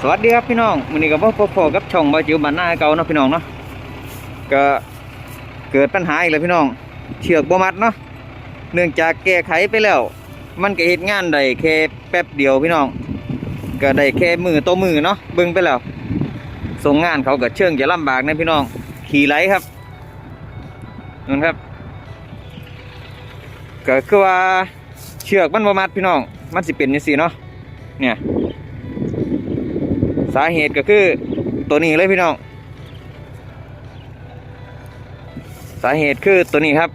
สวัสดีครับพี่น้องมื้อนี้ก็บ่พบพอกับช่องบ่จิ๋วบ้านนาเก่าเนาะพี่น้องเนาะก็เกิดปัญหาอีกแล้วพี่น้อง เชือกบ่มัดเนาะเนื่องจากแก้ไขไปแล้ว มันก็เฮ็ดงานได้แค่แป๊บเดียวพี่น้อง ก็ได้แค่มือต่อมือเนาะเบิ่งไปแล้วส่งงานเขาก็เชิงจะลำบากนะพี่น้อง ขี่ไหลครับนั่นครับก็คือว่าเชือกมันบ่มัดพี่น้อง มันสิเป็นจังซี่เนาะเนี่ย สาเหตุก็คือตัวนี้เลยพี่น้อง สาเหตุคือตัวนี้ครับ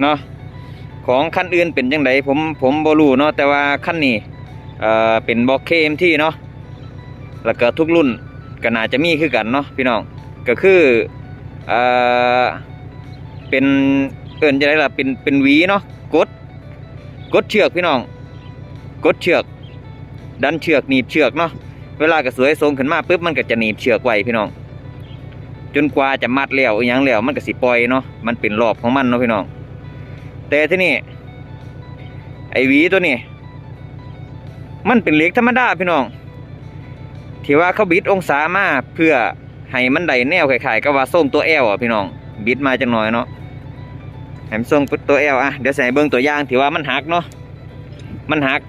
เนาะของคันอื่นเป็นจังไดผมผมบรูเนาะแต่ว่าคันนี้เอ่อเป็นบล็อกเคมที่เนาะแล้วก็ทุกรุ่นก็น่าจะมีคือกันเนาะพี่น้องก็คือเอ่อเป็นเอินจะได้ละเป็นเป็นวีเนาะกดกดเชือกพี่น้อง กดเชือก ดันเชือกหนีบเชือกเนาะเวลากระสวยทรงขึ้นมาปุ๊บมันก็จะหนีบเชือกไว้พี่น้อง จนกว่าจะมัดแล้วอหยังแล้วมันก็สิปล่อยเนาะมันเป็นรอบของมันเนาะพี่น้อง แต่ที่นี่ไอหวีตัวนี้ มันเป็นเหล็กธรรมดาพี่น้องที่ว่าเขาบิดองศามาเพื่อให้มันได้แนวคล้ายๆกับว่าส้มตัวแอลอะพี่น้องบิดมาจังหน่อยเนาะให้มันทรงตัวแอลอะเดี๋ยวใส่เบิ้องตัวย่างที่ว่ามันหักเนาะมันหัก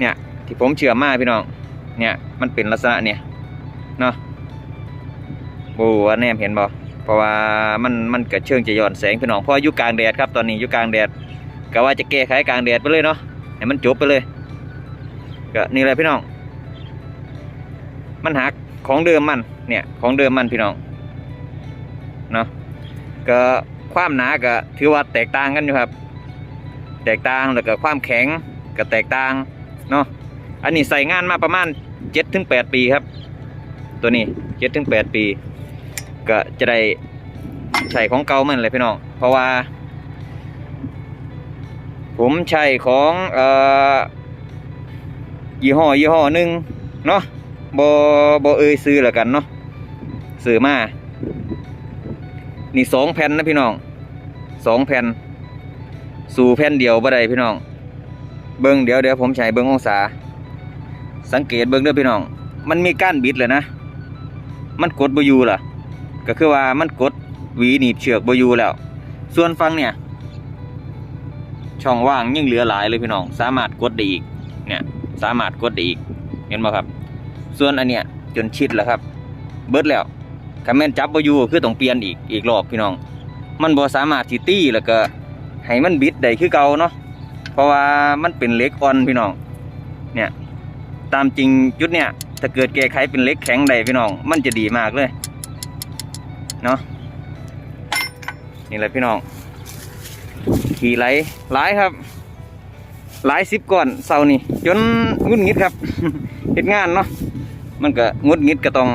เนี่ย ที่ผมเชื่อมากพี่น้อง เนี่ย มันเป็นลักษณะเนี่ยเนาะโอ้อันแนมเห็นบ่เพราะว่ามันมันเกิดเชิงจะย้อนแสงพี่น้องเพราะอยู่กลางแดดครับตอนนี้อยู่กลางแดดก็ว่าจะแก้ไขกลางแดดไปเลยเนาะให้มันจบไปเลยก็นี่แหละพี่น้อง มันหักของเดิมมันเนี่ยของเดิมมันพี่น้องเนาะก็ความหนาก็ถือว่าแตกต่างกันอยู่ครับ แตกต่างแล้วก็ความแข็งก็แตกต่าง เนาะอันนี้ใส่งานมาประมาณเจ็ดถึงแปดปีครับ ตัวนี้เจ็ดถึงแปดปี ก็จะได้ใส่ของเก่ามันเลยพี่น้องเพราะว่า ผมใช้ของเอ่อยี่ห้อยี่ห้อหนึ่งเนาะบอบเอยซื้อแล้วกันเนาะซื้อมานี่สองแผ่นนะพี่น้องสองแผ่นสู่แผ่นเดียวบ่ได้พี่น้อง เบิ้งเดี๋ยวเดี๋ยวผมใช้เบิ้งองศา สังเกตเบิ้งเด้อพี่น้อง มันมีก้านบิดเลยนะ มันกดบอยู่ล่ะ ก็คือว่ามันกดหวีหนีบเชือกบอยู่แล้ว ส่วนฟังเนี่ย ช่องว่างยังเหลือหลายเลยพี่น้อง สามารถกดได้อีก เนี่ย สามารถกดได้อีก เห็นไหมครับ ส่วนอันเนี้ยจนชิดแล้วครับ เบิดแล้วคาแม่นจับบอยู่คือต้องเปลี่ยนอีกอีกรอบพี่น้อง มันบ่สามารถที่ตี้แล้วก็ให้มันบิดได้คือเก่าเนาะ เพราะว่ามันเป็นเล็กอ่อนพี่น้อง เนี่ย ตามจริงจุดเนี่ย ถ้าเกิดแก้ไขเป็นเล็กแข็งได้พี่น้อง มันจะดีมากเลย เนาะ นี่แหละพี่น้อง ขี่ไหลหลครับหลายสิบก่อนเสานี่จนงุดงิดครับเฮ็ดงานเนาะมันก็งุดงิดก็ต้อง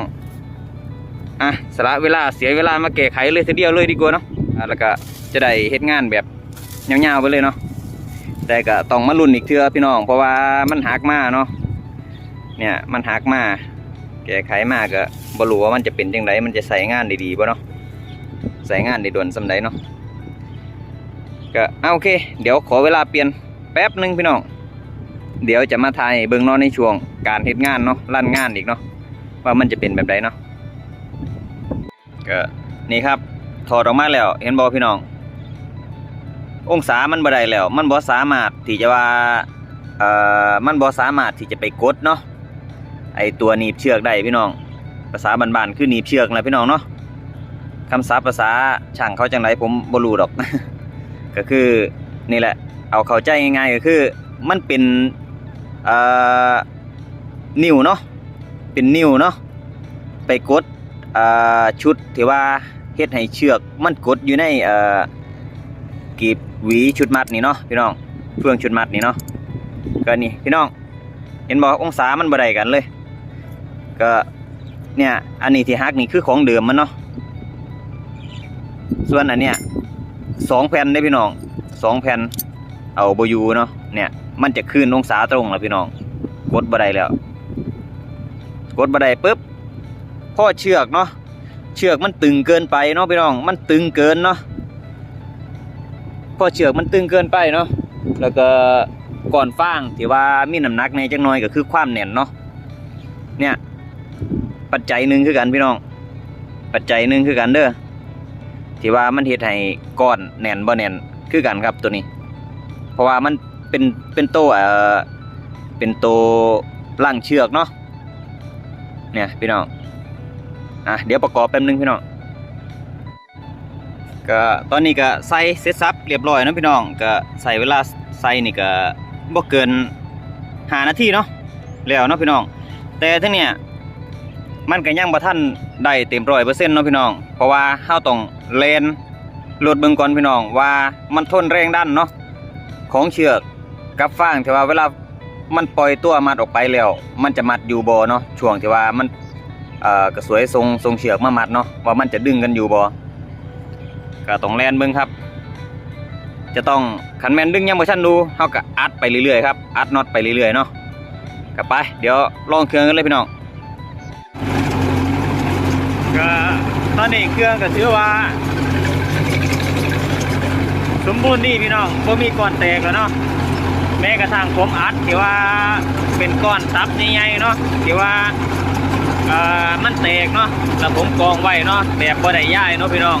อะสละเวลาเสียเวลามาแก้ไขเลยทีเดียวเลยดีกว่าเนาะแล้วก็จะได้เฮ็ดงานแบบยาวๆไปเลยเนาะ แต่ก็ต้องมาลุ้นอีกเทื่อพี่น้อง เพราะว่ามันหักมาเนาะเนี่ยมันหักมาแก้ไขมากก็บรู้ว่ามันจะเป็นจังไดมันจะใส่งานด้ดีบ่เนาะใส่งานได้ด่วนสำใดเนาะก็เอาโอเค เดี๋ยวขอเวลาเปลี่ยนแป๊บหนึงพี่น้องเดี๋ยวจะมาถ่ายเบิ่งนาะในช่วงการเฮ็ดงานเนาะลั่นงานอีกเนาะว่ามันจะเป็นแบบใดเนาะก็นี่ครับถอดออกมาแล้วเห็นบ่พี่น้อง องศามันบ่ได้แล้ว มันบ่สามารถที่จะว่าเอ่อมันบ่สามารถที่จะไปกดเนาะไอตัวหนีบเชือกได้พี่น้อง ภาษาบ้านๆคือหนีบเชือกนะพี่น้องเนาะคำศัพท์ภาษาช่างเขาจังไรผมบ่รู้ดอก ก็คือนี่แหละ เอาเข้าใจง่ายๆก็คือ มันเป็นเอ่อนิ้วเนาะเป็นนิ้วเนาะไปกดเอ่อชุดที่ว่าเฮ็ดให้เชือกมันกดอยู่ในเอ่อกีบ หวีชุดมัดนี่เนาะพี่น้องเฟืองชุดมัดนี่เนาะก็นี่พี่น้อง เห็นบอกองศามันบ่ได้กันเลย ก็เนี่ยอันนี้ที่ฮักนี่คือของเดิมมันเนาะส่วนอันเนี้ยสองแผ่นได้พี่น้องสองแผ่นเอาบอยูเนาะเนี่ยมันจะคืนองศาตรงแล้วพี่น้อง กดบ่ได้แล้ว กดบ่ได้ปุ๊บพ่อเชือกเนาะเชือกมันตึงเกินไปเนาะพี่น้อง มันตึงเกินเนาะ พอเชือกมันตึงเกินไปเนาะแล้วก็ก่อนฟางที่ว่ามีน้ำหนักในจังน้อยก็คือความแน่นเนาะเนี่ยปัจจัยหนึ่งคือกันพี่น้อง ปัจจัยหนึ่งคือกันเด้อที่ว่ามันเฮ็ดให้ก้อนแน่นบ่แน่นคือกันครับตัวนี้ เพราะว่ามันเป็นเป็นโตเอ่อเป็นโตล่างเชือกเนาะเนี่ยพี่น้องอะเดี๋ยวประกอบแป๊บนึงพี่น้อง ก็ตอนนี้ก็ใส่เสร็จสับเรียบร้อยนะพี่น้องก็ใส่เวลาใส่นี่ก็บ่เกิน5นาทีเนาะแล้วเนาะพี่น้อง แต่ทั้งเนี่ยมันก็ยังบ่ทันได้เต็มร้อยเปอร์เซ็นต์เนาะพี่น้อง เพราะว่าเฮาต้องเลนโหลดเบิ่งก่อนพี่น้องว่ามันทนแรงดันเนาะของเชือกกับฟางที่ว่าเวลามันปล่อยตัวมัดออกไปแล้ว มันจะมัดอยู่บ่เนาะช่วงที่ว่ามันเอ่อกระสวยทรงทรงเชือกมามัดเนาะว่ามันจะดึงกันอยู่บ่ ก็ต้องแลนเบิ่งครับ จะต้องคันแมนดึงยังบ่ทันดูเฮาก็อัดไปเรื่อยๆครับอัดน็อตไปเรื่อยๆเนาะก็ไป เดี๋ยวลองเครื่องกันเลยพี่น้องก็ตอนนี้เครื่องก็ถือว่า สมบูรณ์ดีพี่น้องบ่มีก้อนแตกแล้วเนาะแม้กระทั่งผมอัดที่ว่าเป็นก้อนซับใหญ่ๆเนาะที่ว่าอ่อมันแตกเนาะแล้วผมกองไว้เนาะแบบบ่ได้ย้ายเนาะพี่น้อง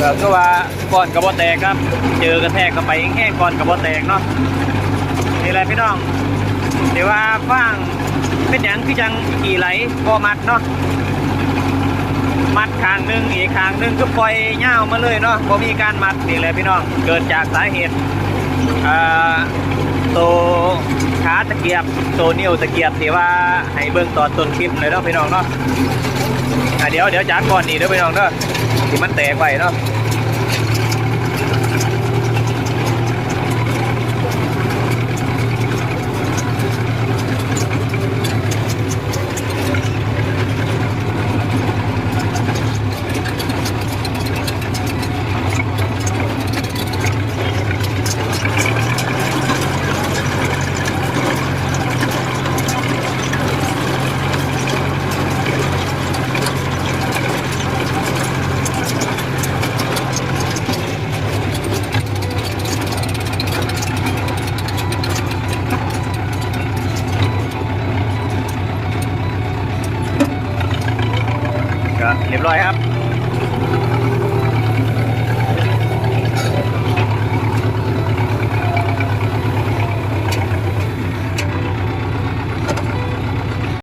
ก็คือว่าก่อนกระบ่แตกครับ เจอกระแทกเข้าไปแห้งๆก่อนกระบ่แตกเนาะนี่แหละพี่น้องเดี๋ยวว่าฟางเป็นอยังคือจังขี่ไหลบ่มัดเนาะมัดข้างหนึ่งอีกข้างหนึ่งก็ปล่อยเง่ามาเลยเนาะพอมีการมัดนี่แหละพี่น้องเกิดจากสาเหตุอ่า ตัวขาตะเกียบตัวนิ้วตะเกียบที่ว่าให้เบื้องตอนต้นคลิปเลยเนาะพี่น้องเนาะอ่เดี๋ยวเดี๋ยวจากก่อนนี่เด้อพี่น้องเนาะที่มันแตกไปเนาะ ก็ เรียบร้อยครับ